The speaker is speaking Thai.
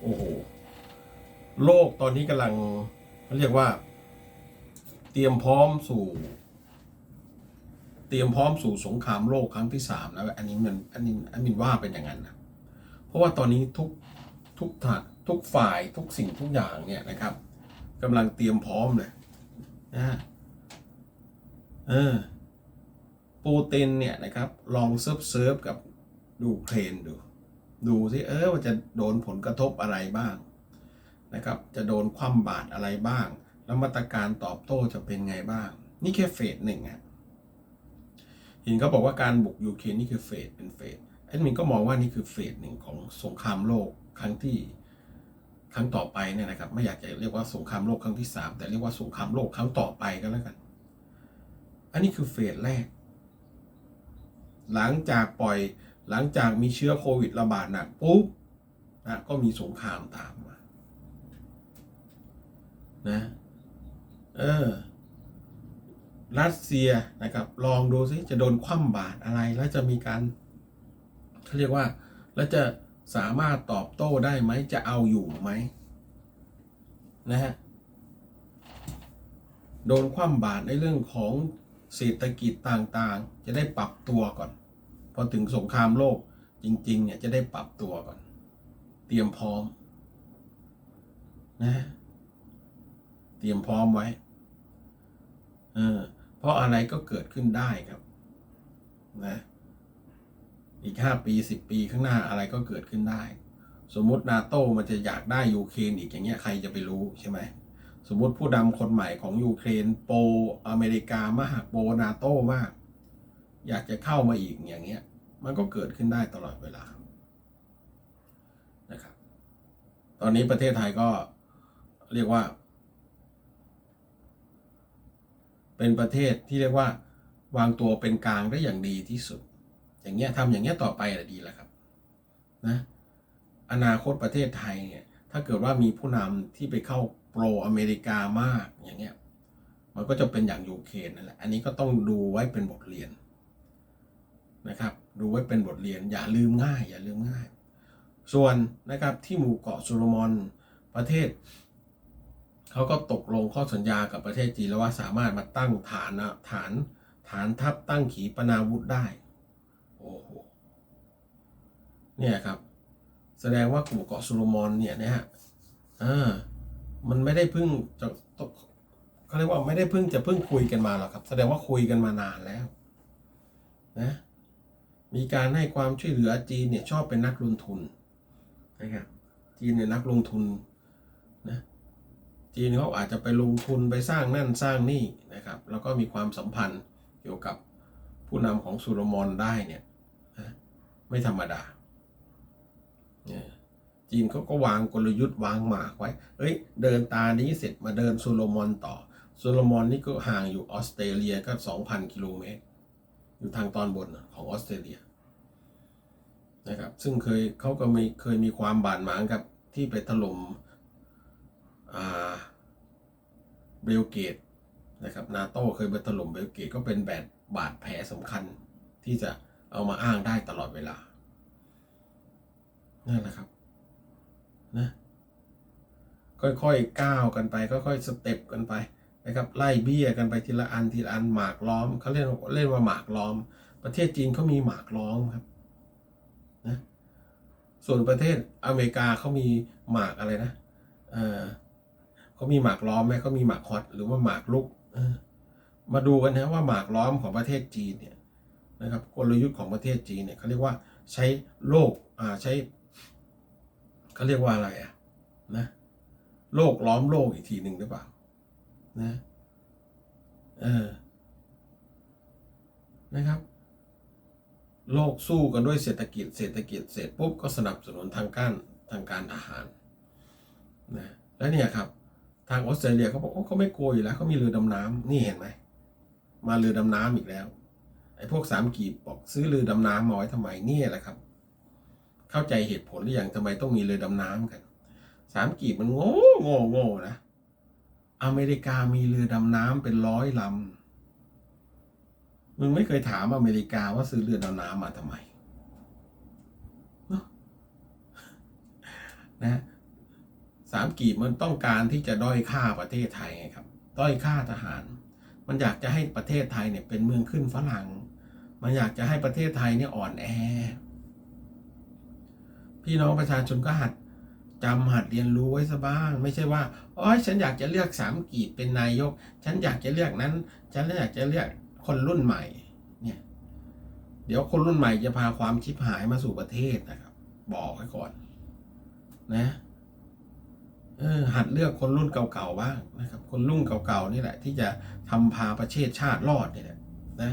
โอ้โหโลกตอนนี้กำลังเขาเรียกว่า เตรียมพร้อมสู่ เตรียมพร้อมสู่สงครามโลกครั้งที่สามแล้ว อันนี้มันอันนี้อันนี้ว่าเป็นอย่างนั้นนะเพราะว่าตอนนี้ทุกทุกทางทุกฝ่ายทุกสิ่งทุกอย่างเนี่ยนะครับกำลังเตรียมพร้อมเลยนะฮะเออปูตินเนี่ยนะครับ ลองเซิร์ฟเซิร์ฟกับดูเครนดู ดูสิเออว่าจะโดนผลกระทบอะไรบ้างนะครับ จะโดนคว่ำบาตรอะไรบ้าง แล้วมาตรการตอบโต้จะเป็นไงบ้าง นี่แค่เฟสหนึ่งอะเห็นเขาบอกว่าการบุกยูเครนนี่คือเฟสเป็นเฟสแอดมินก็มองว่านี่คือเฟสหนึ่งของสงครามโลกครั้งที่ครั้งต่อไปเนี่ยนะครับ ไม่อยากจะเรียกว่าสงครามโลกครั้งที่สามแต่เรียกว่าสงครามโลกครั้งต่อไปก็แล้วกัน อันนี้คือเฟสแรก หลังจากปล่อย หลังจากมีเชื้อโควิดระบาดหนักปุ๊บนะก็มีสงครามตามมา นะ เออ รัสเซียนะครับ ลองดูซิจะโดนคว่ำบาตรอะไร แล้วจะมีการเขาเรียกว่า แล้วจะสามารถตอบโต้ได้ไหม จะเอาอยู่ไหม นะฮะ โดนคว่ำบาตรในเรื่องของเศรษฐกิจต่างๆ จะได้ปรับตัวก่อน อถึงสงครามโลกจริง ๆ เนี่ยจะได้ปรับตัวก่อน เตรียมพร้อม นะ เตรียมพร้อมไว้ เออ เพราะอะไรก็เกิดขึ้นได้ครับ นะ อีกห้าปีสิบปีข้างหน้าอะไรก็เกิดขึ้นได้ สมมตินาโต้มันจะอยากได้ยูเครนอีกอย่างเงี้ยใครจะไปรู้ใช่ไหมสมมติผู้นำคนใหม่ของยูเครนโปรอเมริกามากโปรนาโต้มาก อยากจะเข้ามาอีกอย่างเงี้ย มันก็เกิดขึ้นได้ตลอดเวลานะครับ ตอนนี้ประเทศไทยก็เรียกว่า เป็นประเทศที่เรียกว่า วางตัวเป็นกลางได้อย่างดีที่สุด อย่างเงี้ยทำอย่างเงี้ยต่อไปอะดีแล้วครับนะอนาคตประเทศไทยเนี่ยถ้าเกิดว่ามีผู้นำที่ไปเข้าโปรอเมริกามากอย่างเงี้ยมันก็จะเป็นอย่างยูเครนนั่นแหละ อันนี้ก็ต้องดูไว้เป็นบทเรียน นะครับดูไว้เป็นบทเรียนอย่าลืมง่าย อย่าลืมง่าย ส่วนนะครับที่หมู่เกาะโซโลมอนประเทศเขาก็ตกลงข้อสัญญากับประเทศจีนแล้วว่าสามารถมาตั้งฐานนฐานฐานทัพตั้งขีปนาวุธได้โอ้โหเนี่ยครับแสดงว่ากลุ่มเกาะโซโลมอนเนี่ยนะฮะอ่ามันไม่ได้เพิ่งจะตกเขาเรียกว่าไม่ได้เพิ่งจะเพิ่งคุยกันมาหรอกครับ แสดงว่าคุยกันมานานแล้ว นะ มีการให้ความช่วยเหลือจีนเนี่ยชอบเป็นนักลงทุนนะครับจีนเนี่ยนักลงทุนนะจีนเขาอาจจะไปลงทุนไปสร้างนั่นสร้างนี่นะครับแล้วก็มีความสัมพันธ์เกี่ยวกับผู้นำของโซูโลมอนได้เนี่ยนะไม่ธรรมดาเนี่ยจีนเขาก็วางกลยุทธ์วางหมากไว้ เอ้ย เดินตานี้เสร็จมาเดินโซโลมอนต่อ โซโลมอนนี่ก็ห่างอยู่ออสเตรเลียก็ 2,000 กิโลเมตร อยู่ทางตอนบนของออสเตรเลียนะครับซึ่งเคยเขาก็มีเคยมีความบาดหมางกับที่ไปถล่มอ่าเบลเกตนะครับนาโต้เคยไปถล่มเบลเกตก็เป็นแบบบาดแผลสำคัญที่จะเอามาอ้างได้ตลอดเวลา นั่นแหละครับนะค่อยๆก้าวกันไปค่อยๆสเต็ปกันไป นะครับไล่เบี้ยกันไปทีละอันทีละอันหมากล้อมเขาเรียกเล่นว่าหมากล้อม ประเทศจีนเขามีหมากล้อมครับนะส่วนประเทศอเมริกาเขามีหมากอะไรนะเออเขามีหมากล้อมไหมเขามีหมากฮอตหรือว่าหมากลุกมาดูกันนะว่าหมากล้อมของประเทศจีนเนี่ยนะครับกลยุทธ์ของประเทศจีนเนี่ยเขาเรียกว่าใช้โลกอ่าใช้เขาเรียกว่าอะไรอะนะโลกล้อมโลกอีกทีหนึ่งหรือเปล่า นะเออนะครับ โลกสู้กันด้วยเศรษฐกิจ เศรษฐกิจเสร็จปุ๊บก็สนับสนุนทางการทางการทหารนะแล้วเนี่ยครับ ทางออสเตรเลียเขาบอกโอ้เขาไม่กลัวอยู่แล้วเขามีเรือดำน้ำนี่เห็นไหมมาเรือดำน้ำอีกแล้วไอ้พวกสามกีบบอกซื้อเรือดำน้ำมาไว้ทำไมเนี่ยแหละครับ เข้าใจเหตุผลหรือยังทำไมต้องมีเรือดำน้ำกันสามกีบมันโง่โง่โง่นะ อเมริกามีเรือดำน้ำเป็นร้อยลำ มึงไม่เคยถามอเมริกาว่าซื้อเรือดำน้ำมาทำไมนะนะสามกีบมันต้องการที่จะด้อยค่าประเทศไทยไงครับ ด้อยค่าทหาร มันอยากจะให้ประเทศไทยเนี่ยเป็นเมืองขึ้นฝรั่ง มันอยากจะให้ประเทศไทยเนี่ยอ่อนแอ พี่น้องประชาชนก็หัด จำหัดเรียนรู้ไว้ซะบ้าง ไม่ใช่ว่าอ๋อฉันอยากจะเลือกสามกีบเป็นนายก ฉันอยากจะเลือกนั้น ฉันอยากจะเลือกคนรุ่นใหม่เนี่ยเดี๋ยวคนรุ่นใหม่จะพาความชิบหายมาสู่ประเทศนะครับ บอกไว้ก่อน นะออหัดเลือกคนรุ่นเก่าๆบ้างนะครับ คนรุ่นเก่าๆนี่แหละ ที่จะทำพาประเทศชาติรอดเนี่ยแหละนะ